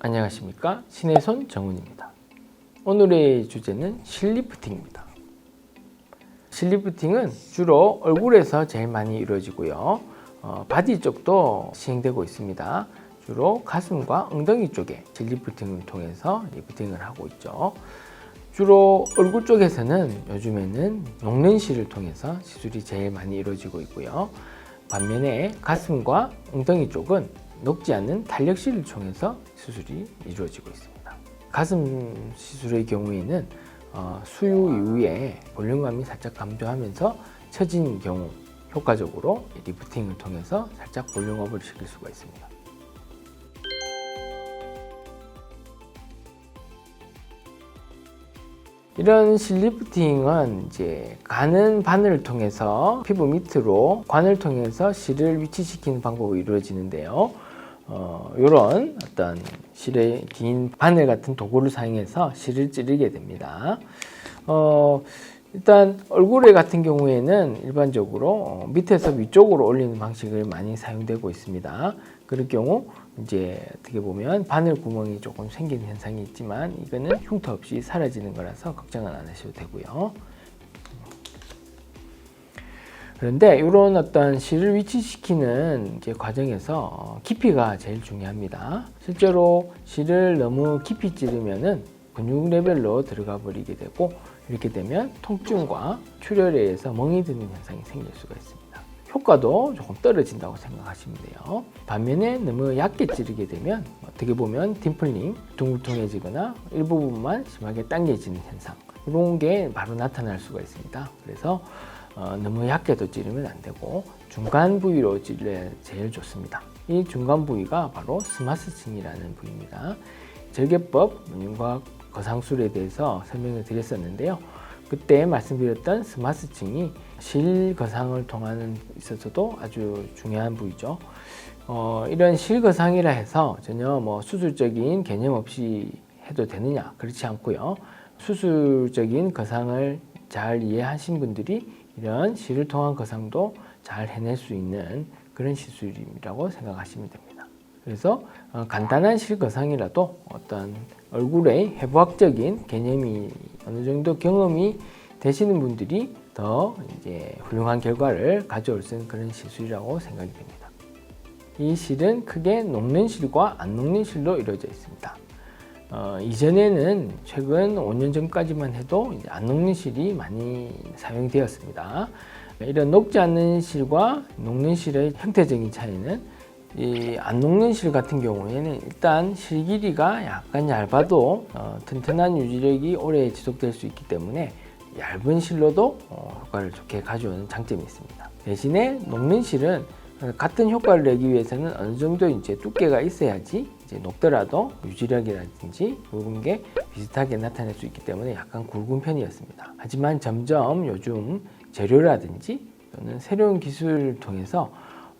안녕하십니까 신혜손 정훈입니다. 오늘의 주제는 실리프팅입니다. 실리프팅은 주로 얼굴에서 제일 많이 이루어지고요. 어, 바디 쪽도 시행되고 있습니다. 주로 가슴과 엉덩이 쪽에 실리프팅을 통해서 리프팅을 하고 있죠. 주로 얼굴 쪽에서는 요즘에는 녹는실을 통해서 시술이 제일 많이 이루어지고 있고요. 반면에 가슴과 엉덩이 쪽은 녹지 않는 탄력실을 통해서 수술이 이루어지고 있습니다. 가슴 시술의 경우에는 어, 수유 이후에 볼륨감이 살짝 감소하면서 처진 경우 효과적으로 리프팅을 통해서 살짝 볼륨업을 시킬 수가 있습니다. 이런 실리프팅은 이제 가는 바늘을 통해서 피부 밑으로 관을 통해서 실을 위치시키는 방법으로 이루어지는데요. 어, 이런 어떤 실의 긴 바늘 같은 도구를 사용해서 실을 찌르게 됩니다. 어, 일단 얼굴에 같은 경우에는 일반적으로 어, 밑에서 위쪽으로 올리는 방식을 많이 사용되고 있습니다. 그럴 경우 이제 어떻게 보면 바늘 구멍이 조금 생기는 현상이 있지만 이거는 흉터 없이 사라지는 거라서 걱정은 안 하셔도 되고요. 그런데 이런 어떤 실을 위치시키는 과정에서 깊이가 제일 중요합니다. 실제로 실을 너무 깊이 찌르면은 근육 레벨로 들어가 버리게 되고 이렇게 되면 통증과 출혈에 의해서 멍이 드는 현상이 생길 수가 있습니다. 효과도 조금 떨어진다고 생각하시면 돼요. 반면에 너무 얕게 찌르게 되면 어떻게 보면 딤플링, 둥글둥해지거나 일부분만 심하게 당겨지는 현상 이런 게 바로 나타날 수가 있습니다. 그래서 어, 너무 얕게도 찌르면 안 되고 중간 부위로 찌르야 제일 좋습니다. 이 중간 부위가 바로 스마스층이라는 부위입니다. 절개법, 문과 거상술에 대해서 설명을 드렸었는데요. 그때 말씀드렸던 스마스층이 실거상을 통하는 있어서도 아주 중요한 부위죠. 어, 이런 실거상이라 해서 전혀 뭐 수술적인 개념 없이 해도 되느냐 그렇지 않고요. 수술적인 거상을 잘 이해하신 분들이 이런 실을 통한 거상도 잘 해낼 수 있는 그런 시술이라고 생각하시면 됩니다. 그래서 어, 간단한 실거상이라도 어떤 얼굴의 해부학적인 개념이 어느 정도 경험이 되시는 분들이 더 이제 훌륭한 결과를 가져올 수 있는 그런 시술이라고 생각이 됩니다. 이 실은 크게 녹는 실과 안 녹는 실로 이루어져 있습니다. 어, 이전에는 최근 5년 전까지만 해도 안 녹는 실이 많이 사용되었습니다. 이런 녹지 않는 실과 녹는 실의 형태적인 차이는 이 안 녹는 실 같은 경우에는 일단 실 길이가 약간 얇아도 어, 튼튼한 유지력이 오래 지속될 수 있기 때문에 얇은 실로도 어, 효과를 좋게 가져오는 장점이 있습니다. 대신에 녹는 실은 같은 효과를 내기 위해서는 어느 정도 이제 두께가 있어야지 이제 녹더라도 유지력이라든지 이런 게 비슷하게 나타낼 수 있기 때문에 약간 굵은 편이었습니다. 하지만 점점 요즘 재료라든지 또는 새로운 기술을 통해서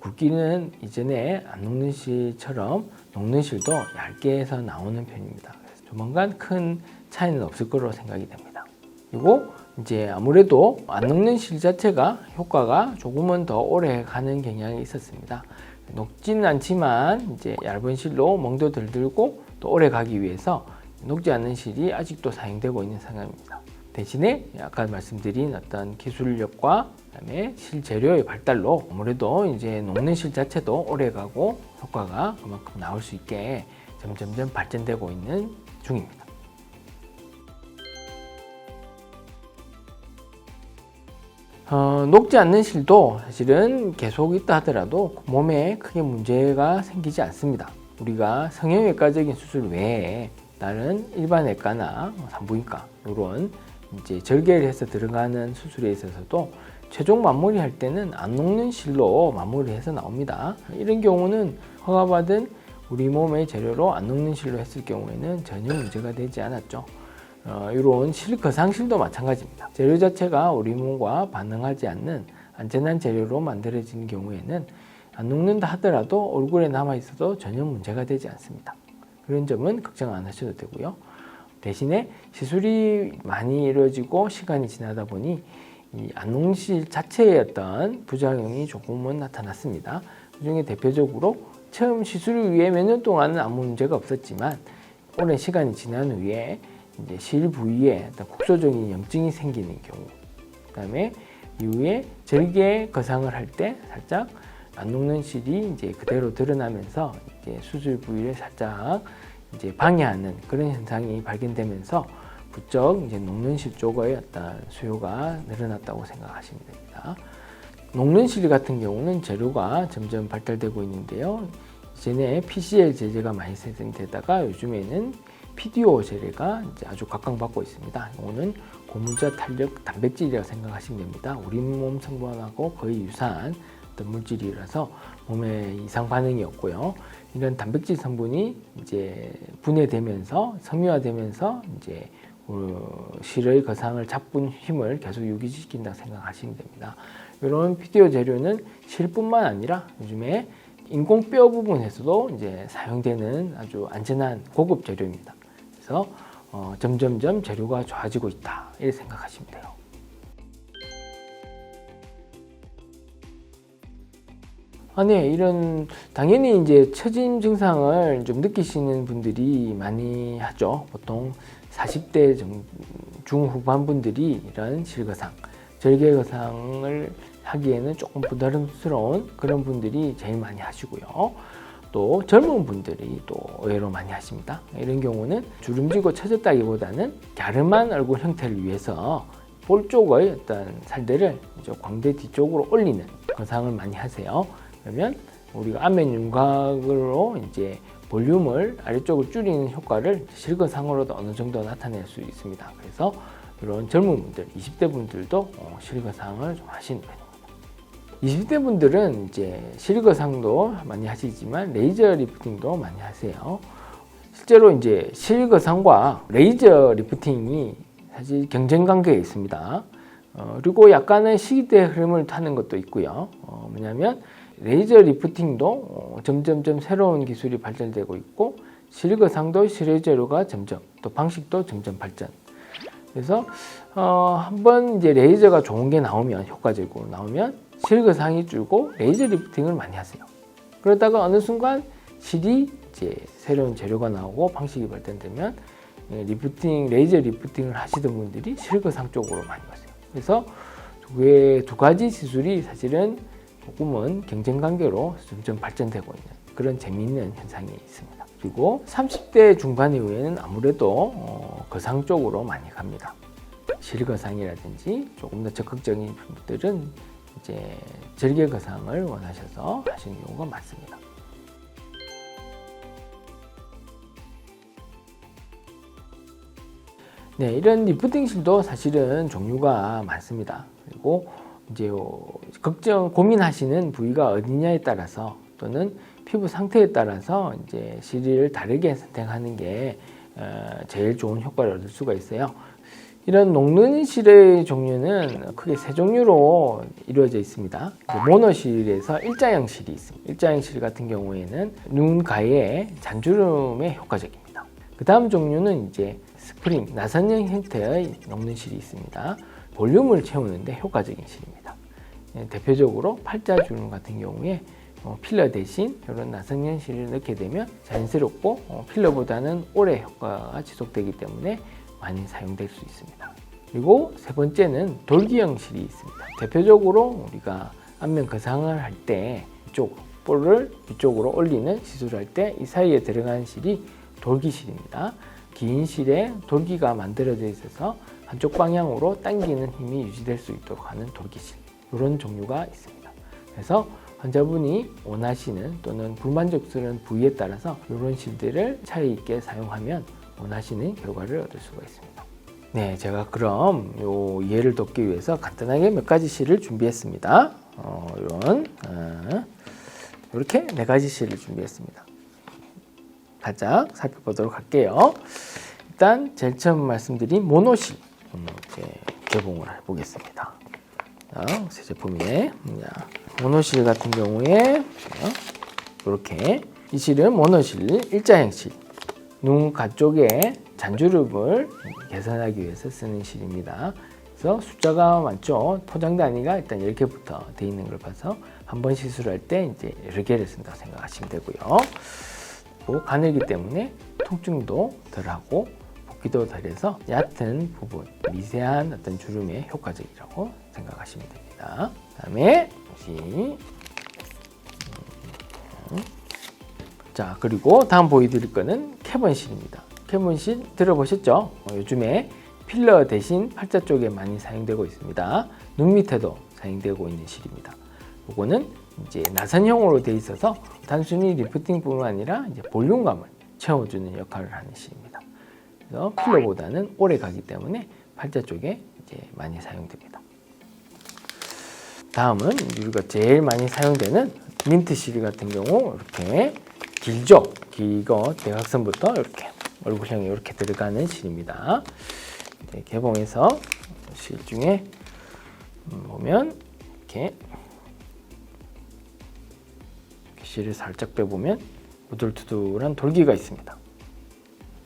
굵기는 이전에 안 녹는 실처럼 녹는 실도 얇게 해서 나오는 편입니다. 그래서 조만간 큰 차이는 없을 거로 생각이 됩니다. 그리고 이제 아무래도 안 녹는 실 자체가 효과가 조금은 더 오래 가는 경향이 있었습니다. 녹지는 않지만 이제 얇은 실로 멍도 덜 들고 또 오래 가기 위해서 녹지 않는 실이 아직도 사용되고 있는 상황입니다. 대신에 아까 말씀드린 어떤 기술력과 그다음에 실 재료의 발달로 아무래도 이제 녹는 실 자체도 오래 가고 효과가 그만큼 나올 수 있게 점점점 발전되고 있는 중입니다. 어, 녹지 않는 실도 사실은 계속 있다 하더라도 몸에 크게 문제가 생기지 않습니다. 우리가 성형외과적인 수술 외에 다른 일반외과나 산부인과 이런 이제 절개를 해서 들어가는 수술에 있어서도 최종 마무리할 때는 안 녹는 실로 마무리해서 나옵니다. 이런 경우는 허가받은 우리 몸의 재료로 안 녹는 실로 했을 경우에는 전혀 문제가 되지 않았죠. 어, 이런 실 거상실도 마찬가지입니다. 재료 자체가 우리 몸과 반응하지 않는 안전한 재료로 만들어진 경우에는 안 녹는다 하더라도 얼굴에 남아 있어도 전혀 문제가 되지 않습니다. 그런 점은 걱정 안 하셔도 되고요. 대신에 시술이 많이 이루어지고 시간이 지나다 보니 이 안농실 자체의 어떤 부작용이 조금은 나타났습니다. 그 중에 대표적으로 처음 시술 후에 몇 년 동안은 아무 문제가 없었지만 오랜 시간이 지난 후에 이제 실 부위에 국소적인 염증이 생기는 경우, 그다음에 이후에 절개 거상을 할 때 살짝 안 녹는 실이 이제 그대로 드러나면서 이제 수술 부위를 살짝 이제 방해하는 그런 현상이 발견되면서 부쩍 이제 녹는 실 쪽의 어떤 수요가 늘어났다고 생각하시면 됩니다. 녹는 실 같은 경우는 재료가 점점 발달되고 있는데요. 이전에 PCL 제제가 많이 생성되다가 요즘에는 PDO 제례가 이제 아주 각광받고 있습니다. 이거는 고물자 탄력 단백질이라고 생각하시면 됩니다. 우리 몸 성분하고 거의 유사한 어떤 물질이라서 몸에 이상 반응이 없고요. 이런 단백질 성분이 이제 분해되면서 섬유화되면서 이제 어, 실의 거상을 잡은 힘을 계속 유지시킨다 생각하시면 됩니다. 이런 PDO 재료는 실뿐만 아니라 요즘에 인공뼈 부분에서도 이제 사용되는 아주 안전한 고급 재료입니다. 그래서 어, 점점점 재료가 좋아지고 있다 이렇게 생각하시면 돼요. 아, 네, 이런 당연히 이제 처짐 증상을 좀 느끼시는 분들이 많이 하죠. 보통 40대 중, 중후반 분들이 이런 실거상, 절개거상을 하기에는 조금 부담스러운 그런 분들이 제일 많이 하시고요. 또 젊은 분들이 또 의외로 많이 하십니다. 이런 경우는 주름지고 처졌다기보다는 갸름한 얼굴 형태를 위해서 볼 쪽의 어떤 이제 광대 뒤쪽으로 올리는 거상을 많이 하세요. 그러면 우리가 안면 윤곽으로 이제 볼륨을 아래쪽을 줄이는 효과를 실거상으로도 어느 정도 나타낼 수 있습니다. 그래서 이런 젊은 분들, 20대 분들도 어, 실거상을 좀 하시는 편입니다. 20대 분들은 이제 실거상도 많이 하시지만 레이저 리프팅도 많이 하세요. 실제로 이제 실거상과 레이저 리프팅이 사실 경쟁 관계에 있습니다. 어, 그리고 약간은 시기대 흐름을 타는 것도 있고요. 어, 뭐냐면 레이저 리프팅도 어, 점점점 새로운 기술이 발전되고 있고 실거상도 실외재료가 점점 또 방식도 점점 발전. 그래서 어, 한번 이제 레이저가 좋은 게 나오면 효과적으로 나오면 실거상이 줄고 레이저 리프팅을 많이 하세요. 그러다가 어느 순간 실이 이제 새로운 재료가 나오고 방식이 발전되면 예, 리프팅 레이저 리프팅을 하시던 분들이 실거상 쪽으로 많이 가세요. 그래서 두개두 가지 시술이 사실은 조금은 경쟁 관계로 점점 발전되고 있는 그런 재미있는 현상이 있습니다. 그리고 30대 중반 이후에는 아무래도 어, 거상 쪽으로 많이 갑니다. 실거상이라든지 조금 더 적극적인 분들은 이제 절개 거상을 원하셔서 하시는 경우가 많습니다. 네, 이런 리프팅실도 사실은 종류가 많습니다. 그리고 이제 걱정 고민하시는 부위가 어디냐에 따라서 또는 피부 상태에 따라서 이제 실을 다르게 선택하는 게 어, 제일 좋은 효과를 얻을 수가 있어요. 이런 녹는 실의 종류는 크게 세 종류로 이루어져 있습니다. 모노실에서 일자형 실이 있습니다. 일자형 실 같은 경우에는 눈 가에 잔주름에 효과적입니다. 그 다음 종류는 이제 스프링, 나선형 형태의 녹는 실이 있습니다. 볼륨을 채우는데 효과적인 실입니다. 예, 대표적으로 팔자주름 같은 경우에 어, 필러 대신 이런 나선형 실을 넣게 되면 자연스럽고 어, 필러보다는 오래 효과가 지속되기 때문에 많이 사용될 수 있습니다. 그리고 세 번째는 돌기 형 실이 있습니다. 대표적으로 우리가 안면 거상을 할 때 이쪽 볼을 위쪽으로 올리는 시술을 할 때 이 사이에 들어가는 실이 돌기실입니다. 긴 실에 돌기가 만들어져 있어서 한쪽 방향으로 당기는 힘이 유지될 수 있도록 하는 돌기실 이런 종류가 있습니다. 그래서 환자분이 원하시는 또는 불만족스러운 부위에 따라서 이런 실들을 차이 있게 사용하면 원하시는 결과를 얻을 수가 있습니다. 네, 제가 그럼 요 이해를 돕기 위해서 간단하게 몇 가지 실을 준비했습니다. 어, 이런 어, 이렇게 네 가지 실을 준비했습니다. 살짝 살펴보도록 할게요. 일단 제일 처음 말씀드린 모노실 이렇게 개봉을 해보겠습니다. 자, 새 제품이네. 자, 모노실 같은 경우에 이렇게 이 실은 모노실 일자형 실. 눈 가 쪽에 잔주름을 개선하기 위해서 쓰는 실입니다. 그래서 숫자가 많죠. 포장 단위가 일단 10개부터 돼 있는 걸 봐서 한 번 시술할 때 이제 여러 개를 쓴다고 생각하시면 되고요. 또 가늘기 때문에 통증도 덜하고 붓기도 덜해서 얕은 부분, 미세한 어떤 주름에 효과적이라고 생각하시면 됩니다. 그다음에 시자 그리고 다음 보여드릴 거는 캐번실입니다. 캐번실 들어보셨죠? 어, 요즘에 필러 대신 팔자 쪽에 많이 사용되고 있습니다. 눈 밑에도 사용되고 있는 실입니다. 요거는 이제 나선형으로 되어 있어서 단순히 리프팅뿐만 아니라 이제 볼륨감을 채워주는 역할을 하는 실입니다. 그래서 필러보다는 오래 가기 때문에 팔자 쪽에 이제 많이 사용됩니다. 다음은 우리가 제일 많이 사용되는 민트 실 같은 경우 이렇게 길죠. 길고 대각선부터 이렇게 얼굴형이 이렇게 들어가는 실입니다. 개봉해서 실 중에 음, 보면 이렇게 실을 살짝 빼보면 우둘투둘한 돌기가 있습니다.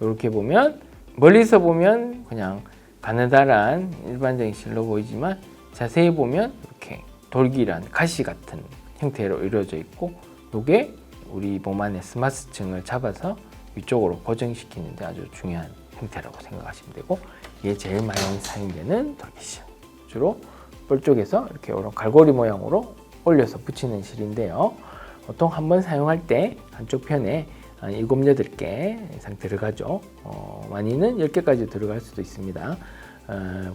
이렇게 보면 멀리서 보면 그냥 가느다란 일반적인 실로 보이지만 자세히 보면 이렇게 돌기란 가시 같은 형태로 이루어져 있고 이게 우리 몸 안의 스마스층을 잡아서 위쪽으로 고정시키는데 아주 중요한 형태라고 생각하시면 되고 이게 제일 많이 사용되는 돌기실 주로 볼 쪽에서 이렇게 이런 갈고리 모양으로 올려서 붙이는 실인데요. 보통 한 번 사용할 때 한쪽 편에 한 7, 8개 이상 들어가죠 어, 많이는 10개까지 들어갈 수도 있습니다. 어,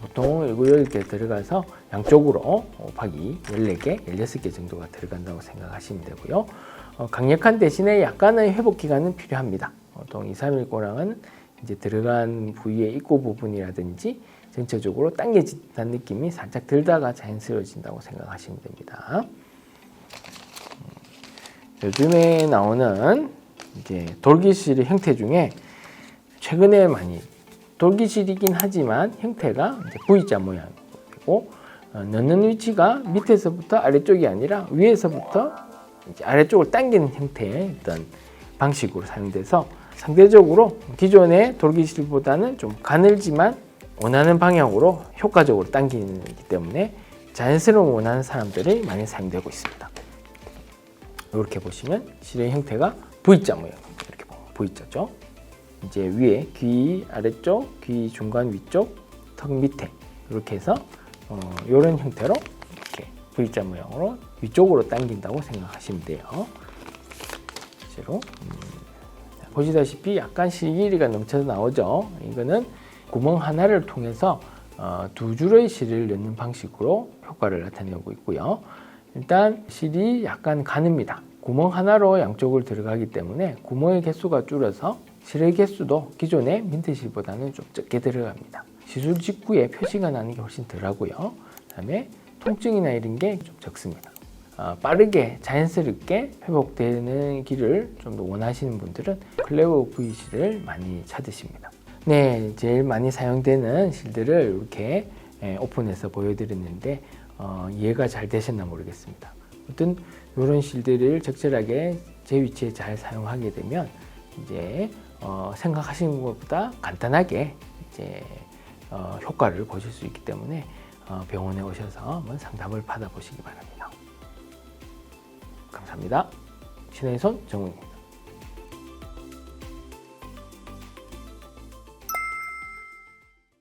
보통 7, 10개 들어가서 양쪽으로 곱하기 14개, 16개 정도가 들어간다고 생각하시면 되고요. 어, 강력한 대신에 약간의 회복 기간은 필요합니다. 보통 2, 3일가량은 이제 들어간 부위의 입구 부분이라든지 전체적으로 당겨진다는 느낌이 살짝 들다가 자연스러워진다고 생각하시면 됩니다. 음, 요즘에 나오는 이제 돌기실의 형태 중에 최근에 많이 돌기실이긴 하지만 형태가 V자 모양이고 어, 넣는 위치가 밑에서부터 아래쪽이 아니라 위에서부터 아래쪽을 당기는 형태의 어떤 방식으로 사용돼서 상대적으로 기존의 돌기실보다는 좀 가늘지만 원하는 방향으로 효과적으로 당기기 때문에 자연스러운 원하는 사람들이 많이 사용되고 있습니다. 이렇게 보시면 실의 형태가 V자 모양 이렇게 보면 V자죠. 이제 위에 귀 아래쪽, 귀 중간 위쪽, 턱 밑에 이렇게 해서 어, 이런 형태로 이렇게 V자 모양으로 위쪽으로 당긴다고 생각하시면 돼요. 실제로 음, 보시다시피 약간 실길이가 넘쳐서 나오죠. 이거는 구멍 하나를 통해서 어, 두 줄의 실을 넣는 방식으로 효과를 나타내고 있고요. 일단 실이 약간 가늡니다. 구멍 하나로 양쪽을 들어가기 때문에 구멍의 개수가 줄어서 실의 개수도 기존의 민트실보다는 좀 적게 들어갑니다. 시술 직후에 표시가 나는 게 훨씬 덜하고요. 그다음에 통증이나 이런 게 좀 적습니다. 어, 빠르게 자연스럽게 회복되는 길을 좀 더 원하시는 분들은 클레오 V실을 많이 찾으십니다. 네, 제일 많이 사용되는 실들을 이렇게 예, 오픈해서 보여드렸는데 어, 이해가 잘 되셨나 모르겠습니다. 어떤 이런 실들을 적절하게 제 위치에 잘 사용하게 되면 이제 어, 생각하시는 것보다 간단하게 이제 어, 효과를 보실 수 있기 때문에 어, 병원에 오셔서 한번 상담을 받아보시기 바랍니다. 감사합니다. 신의 손 정훈입니다.